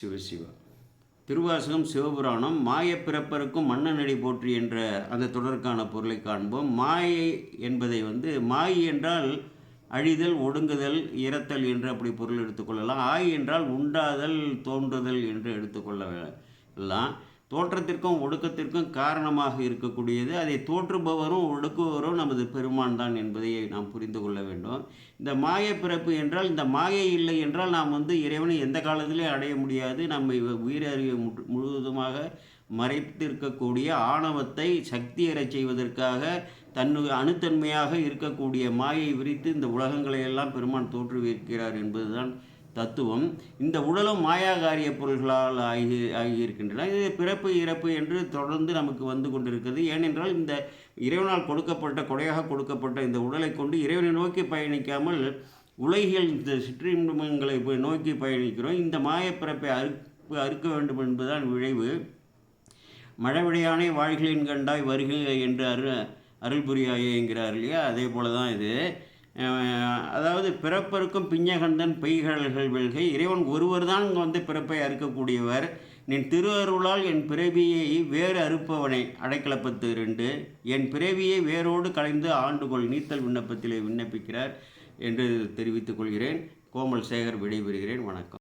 சிவசிவா. திருவாசகம் சிவபுராணம் மாயப் பிறப்பருக்கும் மன்னனடி போற்றி என்ற அந்த தொடருக்கான பொருளை காண்போம். மாயை என்பதை வந்து மாய் என்றால் அழிதல் ஒடுங்குதல் இறத்தல் என்று அப்படி பொருள் எடுத்துக்கொள்ளலாம் ஆய் என்றால் உண்டாதல் தோன்றுதல் என்று எடுத்துக்கொள்ளலாம் தோற்றத்திற்கும் ஒடுக்கத்திற்கும் காரணமாக இருக்கக்கூடியது. அதை தோற்றுபவரும் ஒடுக்குபவரும் நமது பெருமான் தான் என்பதை நாம் புரிந்து கொள்ள வேண்டும். இந்த மாய பிறப்பு என்றால் இந்த மாயை இல்லை என்றால் நாம் வந்து இறைவனை எந்த காலத்திலே அடைய முடியாது. நம்மை உயிரறிவை முற்று- முழுவதுமாக மறைத்திருக்கக்கூடிய ஆணவத்தை சக்தியறச் செய்வதற்காக தன்னு அணுத்தன்மையாக இருக்கக்கூடிய மாயை விரித்து இந்த உலகங்களை எல்லாம் பெருமான் தோற்றுவிக்கிறார் என்பதுதான் தத்துவம் இந்த உடலும் மாயாகாரிய பொருள்களால் ஆகி ஆகியிருக்கின்றன. இது பிறப்பு இறப்பு என்று தொடர்ந்து நமக்கு வந்து கொண்டிருக்கிறது. ஏனென்றால் இந்த இறைவனால் கொடுக்கப்பட்ட கொடையாக கொடுக்கப்பட்ட இந்த உடலை கொண்டு இறைவனை நோக்கி பயணிக்காமல் உலகியல் இந்த சிற்றின்பங்களை போய் நோக்கி பயணிக்கிறோம். இந்த மாயப்பிறப்பை அறுப்பு அறுக்க வேண்டும் என்பதுதான் விளைவு மழவிடையானே வாழ்களின் கண்டாய் வருகை என்று அரு அருள் புரியாயே என்கிறார் இல்லையா? அதே போல தான் இது. அதாவது பிறப்பருக்கும் பிஞ்சகந்தன் பெய்கழல்கள் வெல்கை இறைவன் ஒருவர் தான் இங்கே வந்து பிறப்பை அறுக்கக்கூடியவர். நின் திருவருளால் என் பிறவியை வேறு அறுப்பவனை அடைக்கலப்பத்து ரெண்டு என் பிறவியை வேரோடு கலைந்து ஆண்டுகொள் நீத்தல் விண்ணப்பத்திலே விண்ணப்பிக்கிறார் என்று தெரிவித்துக் கொள்கிறேன். கோமல் சேகர் விடைபெறுகிறேன். வணக்கம்.